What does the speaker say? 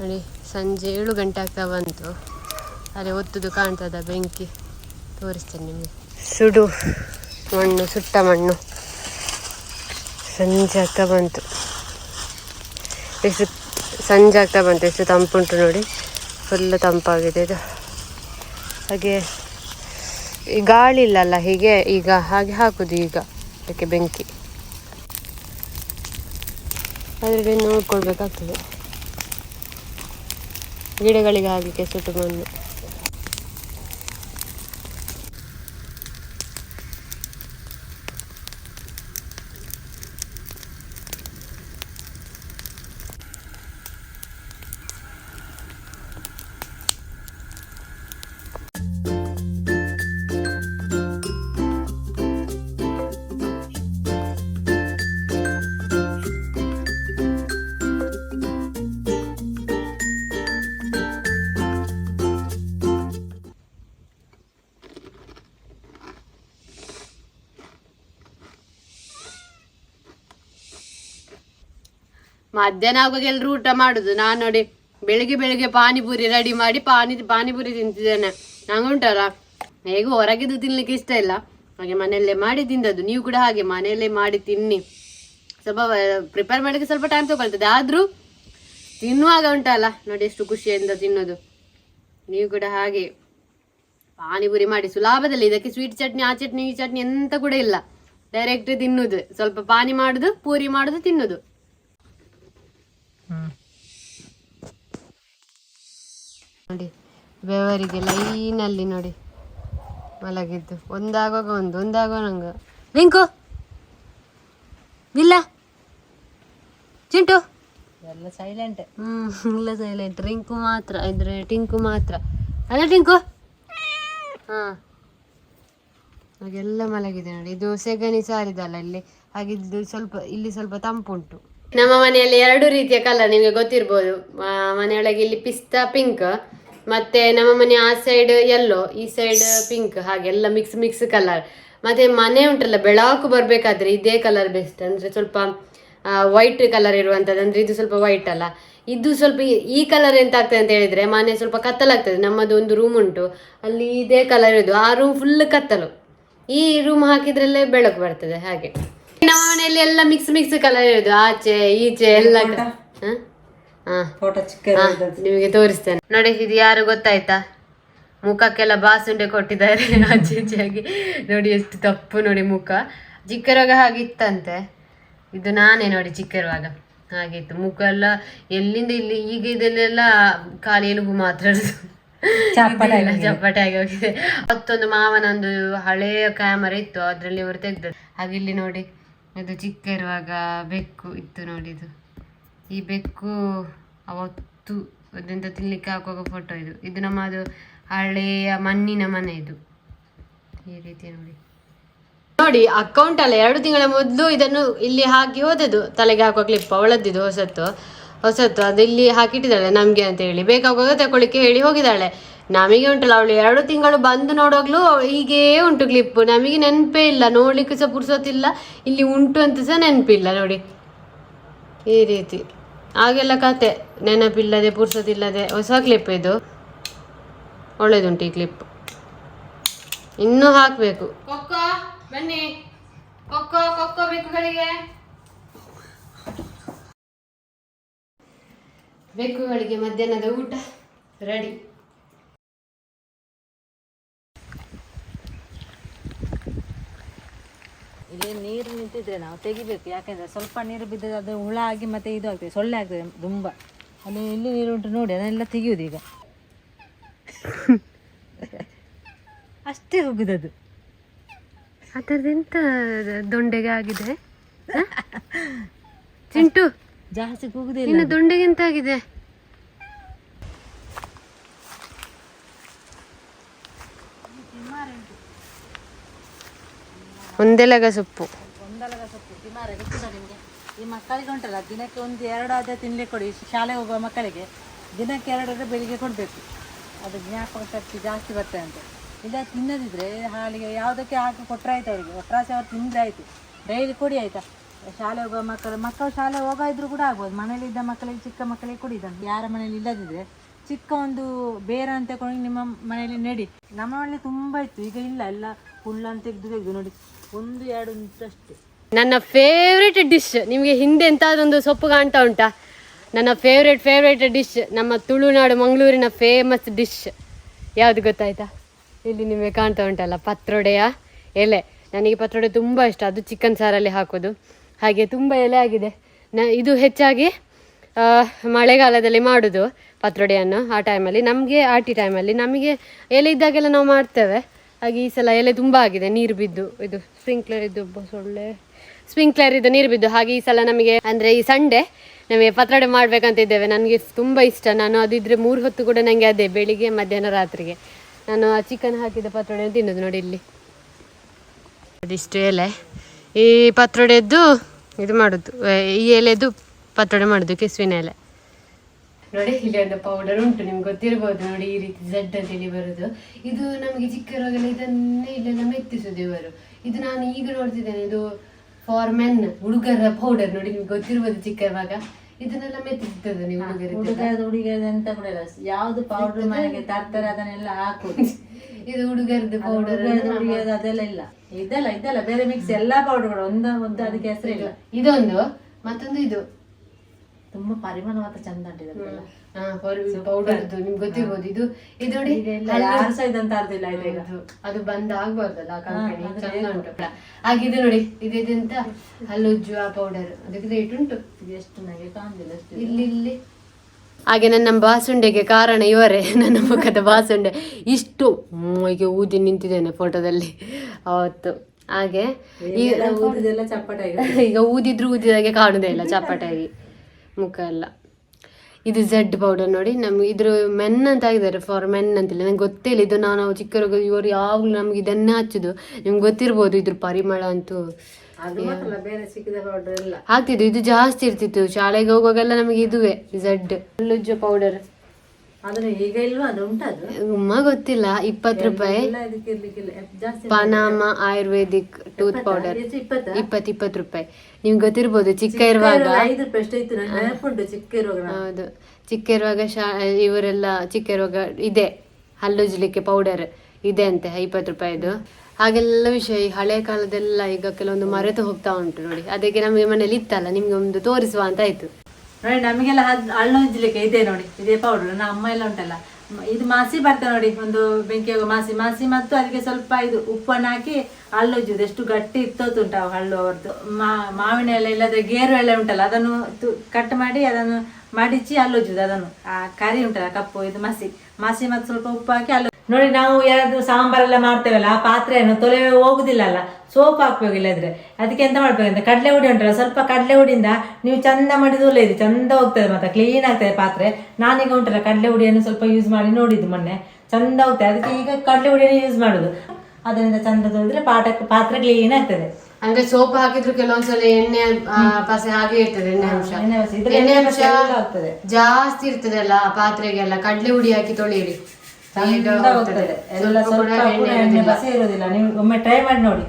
ನೋಡಿ ಸಂಜೆ ಏಳು ಗಂಟೆ ಆಗ್ತಾ ಬಂತು. ಅಲ್ಲಿ ಒತ್ತುದು ಕಾಣ್ತದ ಬೆಂಕಿ. ತೋರಿಸ್ತೇನೆ ನಿಮಗೆ. ಸುಡು. ಮಣ್ಣು ಸುಟ್ಟ ಮಣ್ಣು. ಸಂಜೆ ಆಗ್ತಾ ಬಂತು. ಎಷ್ಟು ಸಂಜೆ ಆಗ್ತಾ ಬಂತು ಎಷ್ಟು ತಂಪುಂಟು ನೋಡಿ. ಫುಲ್ ತಂಪಾಗಿದೆ ಇದು. ಹಾಗೆ ಈ ಗಾಳಿ ಇಲ್ಲಲ್ಲ ಹೀಗೆ ಈಗ ಹಾಗೆ ಹಾಕುದು ಈಗ ಅದಕ್ಕೆ ಬೆಂಕಿ. ಅದರಲ್ಲಿ ನೋಡ್ಕೊಳ್ಬೇಕಾಗ್ತದೆ. ಗಿಡಗಳಿಗೆ ಹಾಕಲಿಕ್ಕೆ ಸುಟ್ಟು ಮಣ್ಣು ಮಧ್ಯಾಹ್ನ ಆಗುವಾಗ ಎಲ್ಲರೂ ಊಟ ಮಾಡುದು. ನಾನು ನೋಡಿ ಬೆಳಿಗ್ಗೆ ಬೆಳಿಗ್ಗೆ ಪಾನಿಪುರಿ ರೆಡಿ ಮಾಡಿ ಪಾನಿ, ಪಾನಿಪುರಿ ತಿಂತಿದ್ದೇನೆ. ನಂಗುಂಟಲ್ಲ ಹೇಗೂ ಹೊರಗಿದ್ದು ತಿನ್ಲಿಕ್ಕೆ ಇಷ್ಟ ಇಲ್ಲ. ಹಾಗೆ ಮನೆಯಲ್ಲೇ ಮಾಡಿ ತಿಂದದ್ದು. ನೀವು ಕೂಡ ಹಾಗೆ ಮನೆಯಲ್ಲೇ ಮಾಡಿ ತಿನ್ನಿ. ಸ್ವಲ್ಪ ಪ್ರಿಪೇರ್ ಮಾಡಲಿಕ್ಕೆ ಸ್ವಲ್ಪ ಟೈಮ್ ತಗೊಳ್ತದೆ. ಆದ್ರೂ ತಿನ್ನುವಾಗ ಉಂಟಲ್ಲ? ನೋಡಿ ಎಷ್ಟು ಖುಷಿಯಿಂದ ತಿನ್ನೋದು. ನೀವು ಕೂಡ ಹಾಗೆ ಪಾನಿಪುರಿ ಮಾಡಿ. ಸುಲಭದಲ್ಲಿ ಇದಕ್ಕೆ ಸ್ವೀಟ್ ಚಟ್ನಿ, ಆ ಚಟ್ನಿ, ಈ ಚಟ್ನಿ ಎಂತ ಕೂಡ ಇಲ್ಲ. ಡೈರೆಕ್ಟ್ ತಿನ್ನುದು. ಸ್ವಲ್ಪ ಪಾನಿ ಮಾಡುದು, ಪೂರಿ ಮಾಡುದು, ತಿನ್ನುದು. ನೋಡಿ ಬೆವರಿಗೆ ಲೈನಲ್ಲಿ ನೋಡಿ ಮಲಗಿದ್ದು. ಒಂದಾಗುವಾಗ ಒಂದು ಒಂದಾಗುವಾಗ ನಂಗೆ ರಿಂಕು ಇಲ್ಲ? ಚಿಂಟು? ಎಲ್ಲ ಸೈಲೆಂಟ್ ಹ್ಮ್ ಇಲ್ಲ ಸೈಲೆಂಟ್ ರಿಂಕು ಮಾತ್ರ ಇದ್ರೆ ಟಿಂಕು ಮಾತ್ರ. ಅಲ್ಲ ಟಿಂಕು? ಹಾ. ಹಾಗೆಲ್ಲ ಮಲಗಿದೆ ನೋಡಿ. ಇದು ಸೆಗಣಿ ಸಾರಿದಲ್ಲ ಇಲ್ಲಿ. ಹಾಗಿದ್ದು ಸ್ವಲ್ಪ ಇಲ್ಲಿ ಸ್ವಲ್ಪ ತಂಪುಂಟು. ನಮ್ಮ ಮನೆಯಲ್ಲಿ ಎರಡು ರೀತಿಯ ಕಲರ್ ನಿಮಗೆ ಗೊತ್ತಿರ್ಬೋದು. ಮನೆಯೊಳಗೆ ಇಲ್ಲಿ ಪಿಸ್ತಾ ಪಿಂಕ್ ಮತ್ತೆ ನಮ್ಮ ಮನೆ ಆ ಸೈಡ್ ಎಲ್ಲೋ ಈ ಸೈಡ್ ಪಿಂಕ್ ಹಾಗೆ ಎಲ್ಲ ಮಿಕ್ಸ್ ಮಿಕ್ಸ್ ಕಲರ್ ಮತ್ತೆ ಮನೆ ಉಂಟಲ್ಲ ಬೆಳಕು ಬರ್ಬೇಕಾದ್ರೆ ಇದೇ ಕಲರ್ ಬೆಸ್ಟ್ ಅಂದ್ರೆ ಸ್ವಲ್ಪ ವೈಟ್ ಕಲರ್ ಇರುವಂತದ್ದು. ಅಂದ್ರೆ ಇದು ಸ್ವಲ್ಪ ವೈಟ್ ಅಲ್ಲ. ಇದು ಸ್ವಲ್ಪ ಈ- ಕಲರ್ ಎಂತ ಆಗ್ತದೆ ಅಂತ ಹೇಳಿದ್ರೆ ಮನೆ ಸ್ವಲ್ಪ ಕತ್ತಲಾಗ್ತದೆ. ನಮ್ಮದು ಒಂದು ರೂಮ್ ಉಂಟು. ಅಲ್ಲಿ ಇದೇ ಕಲರ್ ಇರೋದು. ಆ ರೂಮ್ ಫುಲ್ ಕತ್ತಲು. ಈ ರೂಮ್ ಹಾಕಿದ್ರಲ್ಲೇ ಬೆಳಕು ಬರ್ತದೆ. ಹಾಗೆ. ನಮ್ಮ ಮನೆಯಲ್ಲಿ ಎಲ್ಲ ಮಿಕ್ಸ್ ಮಿಕ್ಸ್ ಕಲರ್ ಇರೋದು. ಆಚೆ ಈಚೆ ಎಲ್ಲ ಫೋಟೋ ಚಿಕ್ಕ ನಿಮಗೆ ತೋರಿಸ್ತೇನೆ. ನೋಡಿ ಇದು ಯಾರು ಗೊತ್ತಾಯ್ತಾ? ಮುಖಕ್ಕೆಲ್ಲ ಬಾಸುಂಡೆ ಕೊಟ್ಟಿದ್ದಾರೆ ಆಚೆ ಆಚೆಯಾಗಿ ನೋಡಿ ಎಷ್ಟು ತಪ್ಪು ನೋಡಿ ಮುಖ. ಚಿಕ್ಕರುವಾಗ ಹಾಗಿತ್ತಂತೆ. ಇದು ನಾನೇ ನೋಡಿ ಚಿಕ್ಕರುವಾಗ ಹಾಗಿತ್ತು. ಮುಖ ಎಲ್ಲ ಎಲ್ಲಿಂದ ಇಲ್ಲಿ ಈಗ ಇದೆಲ್ಲ ಖಾಲಿ ಎಲುಬು ಮಾತ್ರ. ಚಪ್ಪಟೆ ಆಗಿ ಹೋಗಿದೆ. ಮತ್ತೊಂದು ಮಾವನೊಂದು ಹಳೆಯ ಕ್ಯಾಮರಾ ಇತ್ತು ಅದರಲ್ಲಿ ಅವರು ತೆಗ್ದದ್ದು. ಹಾಗೆ ಇಲ್ಲಿ ನೋಡಿ ಇದು ಚಿಕ್ಕ ಇರುವಾಗ ಬೆಕ್ಕು ಇತ್ತು ನೋಡಿ ಇದು. ಈ ಬೆಕ್ಕು ಅವತ್ತು ಅದರಿಂದ ತಿನ್ಲಿಕ್ಕೆ ಹಾಕುವಾಗ ಫೋಟೋ ಇದು. ಇದು ನಮ್ಮದು ಹಳೆಯ ಮಣ್ಣಿನ ಮನೆ ಇದು. ಈ ರೀತಿ ನೋಡಿ. ನೋಡಿ ಅಕೌಂಟ್ ಅಲ್ಲ ಎರಡು ತಿಂಗಳ ಮೊದಲು ಇದನ್ನು ಇಲ್ಲಿ ಹಾಕಿ ಹೋದದ್ದು. ತಲೆಗೆ ಹಾಕುವ ಕ್ಲಿಪ್ ಅವಳದ್ದಿದ್ದು ಹೊಸತ್ತು. ಹೊಸತ್ತು ಅದು ಇಲ್ಲಿ ಹಾಕಿಟ್ಟಿದ್ದಾಳೆ, ನಮಗೆ ಅಂತ ಹೇಳಿ. ಬೇಕಾಗುವಾಗ ತಗೊಳ್ಳಿಕ್ಕೆ ಹೇಳಿ ಹೋಗಿದ್ದಾಳೆ. ನಮಗೆ ಉಂಟಲ್ಲ, ಅವಳು ಎರಡು ತಿಂಗಳು ಬಂದು ನೋಡೋಗ್ಲು ಹೀಗೆ ಉಂಟು ಕ್ಲಿಪ್ ನಮಗೆ ನೆನಪೇ ಇಲ್ಲ, ನೋಡ್ಲಿಕ್ಕೆ ಸಹ ಪುರ್ಸೋತಿಲ್ಲ ಇಲ್ಲಿ ಉಂಟು ಅಂತ ಸಹ ನೆನಪಿಲ್ಲ, ನೋಡಿ. ಈ ರೀತಿ. ಹಾಗೆಲ್ಲ ಕತೆ. ನೆನಪಿಲ್ಲದೆ ಪುರ್ಸೋದಿಲ್ಲದೆ ಹೊಸ ಕ್ಲಿಪ್ ಇದು. ಒಳ್ಳೇದುಂಟು ಈ ಕ್ಲಿಪ್ ಇನ್ನೂ ಹಾಕ್ಬೇಕು. ಕೊಕ್ಕೋ ಬನ್ನಿ. ಕೊಕ್ಕೋ ಕೊಕ್ಕೋ ಬೆಕ್ಕುಗಳಿಗೆ ಬೆಕ್ಕುಗಳಿಗೆ ಮಧ್ಯಾಹ್ನದ ಊಟ. ರೆಡಿ. ಇಲ್ಲಿ ನೀರು ನಿಂತಿದ್ರೆ ನಾವು ತೆಗಿಬೇಕು. ಯಾಕಂದ್ರೆ ಸ್ವಲ್ಪ ನೀರು ಬಿದ್ದರೆ ಅದು ಹುಳ ಆಗಿ ಮತ್ತೆ ಇದು ಆಗ್ತದೆ ಸೊಳ್ಳೆ ಆಗ್ತದೆ ತುಂಬ. ಅಲ್ಲಿ ಇಲ್ಲಿ ನೀರು ಉಂಟು ನೋಡಿ ಅದನ್ನೆಲ್ಲ ತೆಗೆಯೋದು ಈಗ. ಅಷ್ಟೇ ಹೋಗುದದು ಅದರದೆಂತ ದೊಂಡೆಗೆ ಆಗಿದೆ? ಚಿಂಟು ಜಾಸ್ತಿ ಕೂಗುದಿಲ್ಲ ಇನ್ನು ದೊಂಡೆಗೆ ಎಂತ ಆಗಿದೆ? ಒಂದೆಲಗ ಸೊಪ್ಪು. ಒಂದೆಲಗ ಸೊಪ್ಪು. ಗೊತ್ತಿಲ್ಲ ನಿಮಗೆ? ಈ ಮಕ್ಕಳಿಗೆ ಉಂಟಲ್ಲ, ದಿನಕ್ಕೆ ಒಂದು ಎರಡು ಆದ್ರೆ ತಿನ್ಲಿಕ್ಕೆ ಕೊಡಿ. ಶಾಲೆಗೆ ಹೋಗುವ ಮಕ್ಕಳಿಗೆ ದಿನಕ್ಕೆ ಎರಡಾದ್ರೆ ಬೆಳಿಗ್ಗೆ ಕೊಡಬೇಕು. ಅದು ಜ್ಞಾಪಕ ಶಕ್ತಿ ಜಾಸ್ತಿ ಬರ್ತದೆ ಅಂತ. ಇಲ್ಲ, ತಿನ್ನದಿದ್ರೆ ಹಾಲಿಗೆ ಯಾವುದಕ್ಕೆ ಹಾಕಿ ಕೊಟ್ಟರೆ ಆಯ್ತು ಅವರಿಗೆ. ಒಟ್ರಾಸಿ ಅವ್ರು ತಿಂದ್ರೆ ಆಯ್ತು. ಡೈಲಿ ಕೊಡಿ ಆಯ್ತಾ? ಶಾಲೆ ಹೋಗುವ ಮಕ್ಕಳು ಮಕ್ಕಳು ಶಾಲೆ ಹೋಗೋ ಇದ್ರು ಕೂಡ ಆಗ್ಬೋದು. ಮನೇಲಿ ಇದ್ದ ಮಕ್ಕಳಿಗೆ, ಚಿಕ್ಕ ಮಕ್ಕಳಿಗೆ ಕೊಡಿ ಇದನ್ನು. ಯಾರ ಮನೇಲಿ ಇಲ್ಲದಿದ್ರೆ ಚಿಕ್ಕ ಒಂದು ಬೇರ ಅಂತ ಕೊಡಿ ನಿಮ್ಮ ಮನೆಯಲ್ಲಿ ನೆಡಿ. ನಮ್ಮ ಮನೇಲಿ ತುಂಬ ಇತ್ತು. ಈಗ ಇಲ್ಲ, ಎಲ್ಲ ಹುಲ್ಲನ್ನು ತೆಗೆದು ತೆಗೆದು ನೋಡಿ. ಒಂದು, ಎರಡು ನನ್ನ ಫೇವ್ರೇಟ್ ಡಿಶ್ ನಿಮಗೆ ಹಿಂದೆ ಎಂತಾದೊಂದು ಸೊಪ್ಪು ಕಾಣ್ತಾ ಉಂಟಾ? ನನ್ನ ಫೇವ್ರೇಟ್ ಫೇವ್ರೇಟ್ ಡಿಶ್ ನಮ್ಮ ತುಳುನಾಡು, ಮಂಗಳೂರಿನ ಫೇಮಸ್ ಡಿಶ್ ಯಾವುದು ಗೊತ್ತಾಯ್ತಾ? ಇಲ್ಲಿ ನಿಮಗೆ ಕಾಣ್ತಾ ಉಂಟಲ್ಲ, ಪತ್ರೊಡೆಯ ಎಲೆ. ನನಗೆ ಪತ್ರೊಡೆ ತುಂಬ ಇಷ್ಟ, ಅದು ಚಿಕನ್ ಸಾರಲ್ಲಿ ಹಾಕೋದು. ಹಾಗೆ ತುಂಬ ಎಲೆ ಆಗಿದೆ. ನ, ಇದು ಹೆಚ್ಚಾಗಿ ಮಳೆಗಾಲದಲ್ಲಿ ಮಾಡೋದು ಪತ್ರೊಡೆಯನ್ನು ಆ ಟೈಮಲ್ಲಿ ನಮಗೆ ಆಟಿ ಟೈಮಲ್ಲಿ ನಮಗೆ ಎಲೆ ಇದ್ದಾಗೆಲ್ಲ ನಾವು ಮಾಡ್ತೇವೆ. ಹಾಗೆ ಈ ಸಲ ಎಲೆ ತುಂಬ ಆಗಿದೆ, ನೀರು ಬಿದ್ದು, ಇದು ಸ್ಪ್ರಿಂಕ್ಲರ್ ಇದು ಬ- ಸೊಳ್ಳೆ. ಸ್ಪ್ರಿಂಕ್ಲರ್ ಇದ್ದು ನೀರು ಬಿದ್ದು, ಹಾಗೆ ಈ ಸಲ ನಮಗೆ ಅಂದರೆ ಈ ಸಂಡೇ ನಮಗೆ ಪತ್ರೊಡೆ ಮಾಡಬೇಕಂತ ಇದ್ದೇವೆ. ನನಗೆ ತುಂಬ ಇಷ್ಟ. ನಾನು ಅದಿದ್ರೆ ಮೂರು ಹೊತ್ತು ಕೂಡ ನನಗೆ ಅದೇ, ಬೆಳಿಗ್ಗೆ, ಮಧ್ಯಾಹ್ನ, ರಾತ್ರಿಗೆ. ನಾನು ಆ ಚಿಕನ್ ಹಾಕಿದ ಪತ್ರೊಡೆ ತಿನ್ನೋದು ನೋಡಿ ಇಲ್ಲಿ. ಅದಿಷ್ಟು ಎಲೆ. ಈ ಪತ್ರೊಡೆದ್ದು ಇದು ಮಾಡೋದು, ಈ ಎಲೆದು ಪತ್ರೊಡೆ ಮಾಡೋದು, ಕೆಸುವಿನ ಎಲೆ. ನೋಡಿ ಇಲ್ಲಿ ಒಂದು ಪೌಡರ್ ಉಂಟು ನಿಮ್ಗೆ ಗೊತ್ತಿರ್ಬೋದು ನೋಡಿ ಈ ರೀತಿ ಝಡ್ ಅಂತೇಳಿ ಬರುದು. ಇದು ನಮಗೆ ಚಿಕ್ಕ ಇರುವಾಗೆಲ್ಲ ಇದನ್ನೇ ಇಲ್ಲೆಲ್ಲ ಮೆತ್ತಿಸುದು ಇವರು. ಇದು ನಾನು ಈಗ ನೋಡ್ತಿದ್ದೇನೆ ಇದು ಫಾರ್ ಮೆನ್ ಹುಡುಗರ ಪೌಡರ್ ನೋಡಿ ನಿಮ್ಗೆ ಗೊತ್ತಿರ್ಬೋದು ಚಿಕ್ಕ ಇರುವಾಗ ಇದನ್ನೆಲ್ಲ ಮೆತ್ತಿಸ್ತದೆ ನೀವು ಎಂತ ಕೂಡ ಇಲ್ಲ. ಯಾವ್ದು ಪೌಡರ್ ಮನೆಗೆ ತರ್ತಾರೆ ಅದನ್ನೆಲ್ಲ ಹಾಕು ಇದು ಹುಡುಗರದ್ದು ಪೌಡರ್ ಹುಡುಗಿಯದು ಅದೆಲ್ಲ ಇಲ್ಲ. ಇದೆಲ್ಲ ಇದೆಲ್ಲ ಬೇರೆ ಮಿಕ್ಸ್ ಎಲ್ಲಾ ಪೌಡರ್ಗಳು ಒಂದ ಒಂದು ಅದಕ್ಕೆ ಹೆಸರಿಲ್ಲ ಇದೊಂದು ಮತ್ತೊಂದು ಇದು. ತುಂಬಾ ಪರಿಮಳವಾದ ಮಾತ್ರ ಚಂದ ಉಂಟಿದೆ ಪೌಡರ್ದು ನಿಮ್ಗೆ ಗೊತ್ತಿರ್ಬೋದು. ಇದು ಇದು ನೋಡಿ ಯಾರು ಸಹ ಇದನ್ನ ತರ್ದಿಲ್ಲ ಇದೀಗ ಅದು ಬಂದ್ ಆಗ್ಬಾರ್ದಲ್ಲ ಕಂಪನಿ ಚಂದ ಉಂಟು. ಹಾಗಿದು ನೋಡಿ ಇದೆಂತ? ಹಲ್ಲುಜ್ಜು ಆ ಪೌಡರ್ ಅದಕ್ಕೆ ರೇಟ್ ಉಂಟು. ಎಷ್ಟು ನನಗೆ ಕಾಣುದಿಲ್ಲ ಅಷ್ಟು ಇಲ್ಲಿ ಇಲ್ಲಿ. ಹಾಗೆ ನನ್ನ ಬಾಸುಂಡೆಗೆ ಕಾರಣ ಇವರೇ. ನನ್ನ ಮುಖದ ಬಾಸುಂಡೆ. ಇಷ್ಟು ಹೀಗೆ ಊದಿ ನಿಂತಿದ್ದೇನೆ ಫೋಟೋದಲ್ಲಿ ಅವತ್ತು. ಹಾಗೆ ಈಗ ಈಗ ಈಗ ಊದಿದ್ರು ಊದಿದಾಗೆ ಕಾಣುದೇ ಇಲ್ಲ ಚಪ್ಪಟಾಗಿ ಮುಖ ಎಲ್ಲ. ಇದು ಝೆಡ್ ಪೌಡರ್ ನೋಡಿ ನಮ್ಗೆ ಇದ್ರ ಮೆನ್ ಅಂತ ಆಗಿದ್ದಾರೆ ಫಾರ್ ಮೆನ್ ಅಂತೇಳಿ ನಂಗೆ ಗೊತ್ತೇ ಇಲ್ಲ ಇದು ನಾವು ಚಿಕ್ಕರು ಇವರು ಯಾವಾಗಲೂ ನಮ್ಗೆ ಇದನ್ನೇ ಹಚ್ಚುದು. ನಿಮ್ಗೆ ಗೊತ್ತಿರ್ಬೋದು ಇದ್ರ ಪರಿಮಳ ಅಂತೂ. ಆಗ್ತಿದ್ದು ಇದು ಜಾಸ್ತಿ ಇರ್ತಿತ್ತು. ಶಾಲೆಗೆ ಹೋಗುವಾಗೆಲ್ಲ ನಮಗೆ ಇದುವೇ ಝೆಡ್ ಹಲ್ಲುಜ್ಜು ಪೌಡರ್ ಉಮ್ಮ ಗೊತ್ತಿಲ್ಲ. ಇಪ್ಪತ್ತು ರೂಪಾಯಿ. Panama ayurvedic tooth powder. ಇಪ್ಪತ್ತ? ಇಪ್ಪತ್ತು ರೂಪಾಯಿ. ನಿಮ್ಗೆ ಗೊತ್ತಿರ್ಬೋದು ಚಿಕ್ಕ ಇರುವಾಗ ಹೌದು. ಚಿಕ್ಕ ಇರುವಾಗ ಶಾ ಇವರೆಲ್ಲ ಚಿಕ್ಕ ಇರುವಾಗ ಇದೆ. ಹಲ್ಲುಜ್ಲಿಕ್ಕೆ ಪೌಡರ್ ಇದೆ ಅಂತೆ ಇಪ್ಪತ್ತು ರೂಪಾಯಿದು. ಹಾಗೆಲ್ಲ ವಿಷಯ ಈ ಹಳೆ ಕಾಲದೆಲ್ಲ ಈಗ ಕೆಲವೊಂದು ಮರೆತು ಹೋಗ್ತಾ ಉಂಟು ನೋಡಿ. ಅದಕ್ಕೆ ನಮಗೆ ಮನೇಲಿ ಇತ್ತಲ್ಲ ನಿಮ್ಗೆ ಒಂದು ತೋರಿಸುವ ಅಂತ ಆಯ್ತು. ನೋಡಿ, ನಮಗೆಲ್ಲ ಹಣ್ಣು ಉಜ್ಜಲಿಕ್ಕೆ ಇದೆ ನೋಡಿ, ಇದೇ ಪೌಡರ್ ನಮ್ಮ ಅಮ್ಮ ಎಲ್ಲ ಉಂಟಲ್ಲ. ಇದು ಮಾಸಿ ಬರ್ತದೆ ನೋಡಿ, ಒಂದು ಬೆಂಕಿ ಮಾಸಿ. ಮಾಸಿ ಮತ್ತು ಅದಕ್ಕೆ ಸ್ವಲ್ಪ ಇದು ಉಪ್ಪನ್ನು ಹಾಕಿ ಹಳ್ಳು ಉಜ್ಜುದು ಎಷ್ಟು ಗಟ್ಟಿ ಇತ್ತೋತು ಉಂಟು ಅವು ಹಳ್ಳು ಅವ್ರದ್ದು. ಮಾವಿನ ಎಲೆ ಇಲ್ಲದ್ರೆ ಗೇರು ಎಲೆ ಉಂಟಲ್ಲ, ಅದನ್ನು ಕಟ್ ಮಾಡಿ ಅದನ್ನು ಮಡಿಚಿ ಹಲ್ಲು ಉಜ್ಜುದು ಅದನ್ನು. ಆ ಕರಿ ಉಂಟಲ್ಲ ಕಪ್ಪು, ಇದು ಮಾಸಿ. ಮಾಸಿ ಮತ್ತು ಸ್ವಲ್ಪ ಉಪ್ಪು ಹಾಕಿ ಹಲ್ಲು ನೋಡಿ ನಾವು ಯಾರಾದ್ರೂ ಸಾಂಬಾರೆಲ್ಲ ಮಾಡ್ತೇವಲ್ಲ ಆ ಪಾತ್ರೆಯನ್ನು ತೊಲೆ ಹೋಗುದಿಲ್ಲ ಅಲ್ಲ ಸೋಪ್ ಹಾಕ್ಬೇಕು ಇಲ್ಲದ್ರೆ. ಅದಕ್ಕೆ ಎಂತ ಮಾಡ್ಬೇಕಂತ ಕಡಲೆ ಹುಡಿ ಉಂಟಲ್ಲ ಸ್ವಲ್ಪ ಕಡಲೆ ಹುಡಿಯಿಂದ ನೀವು ಚಂದ ಮಾಡಿದ ಇದು ಚಂದ ಹೋಗ್ತದೆ ಮತ್ತೆ ಕ್ಲೀನ್ ಆಗ್ತದೆ ಪಾತ್ರೆ. ನಾನೀಗ ಉಂಟಲ್ಲ ಕಡಲೆ ಹುಡಿಯನ್ನು ಸ್ವಲ್ಪ ಯೂಸ್ ಮಾಡಿ ನೋಡಿದ್ದು ಮೊನ್ನೆ. ಚಂದ ಹೋಗ್ತದೆ ಅದಕ್ಕೆ ಈಗ ಕಡಲೆ ಹುಡಿಯನ್ನು ಯೂಸ್ ಮಾಡುದು. ಅದರಿಂದ ಚಂದ ತೊಳೆದ್ರೆ ಪಾಟ ಪಾತ್ರೆ ಕ್ಲೀನ್ ಆಗ್ತದೆ. ಅಂದ್ರೆ ಸೋಪ್ ಹಾಕಿದ್ರು ಕೆಲವೊಂದ್ಸಲ ಎಣ್ಣೆ ಪಸೆ ಹಾಗೆ ಇರ್ತದೆ ಎಣ್ಣೆ ಅಂಶ. ಎಣ್ಣೆ ಅಂಶ. ಜಾಸ್ತಿ ಇರ್ತದಲ್ಲ ಆ ಪಾತ್ರೆಗೆಲ್ಲ ಕಡ್ಲೆ ಹುಡಿ ಹಾಕಿ ತೊಳೆಯಿರಿ. ಚಂದ ಹೋಗ್ತದೆ. ಎಲ್ಲ ಸ್ವಲ್ಪ ಕೂಡ ಎಣ್ಣೆ ಬಸಿ ಇರೋದಿಲ್ಲ. ನೀವು ಒಮ್ಮೆ ಟ್ರೈ ಮಾಡಿ ನೋಡಿ.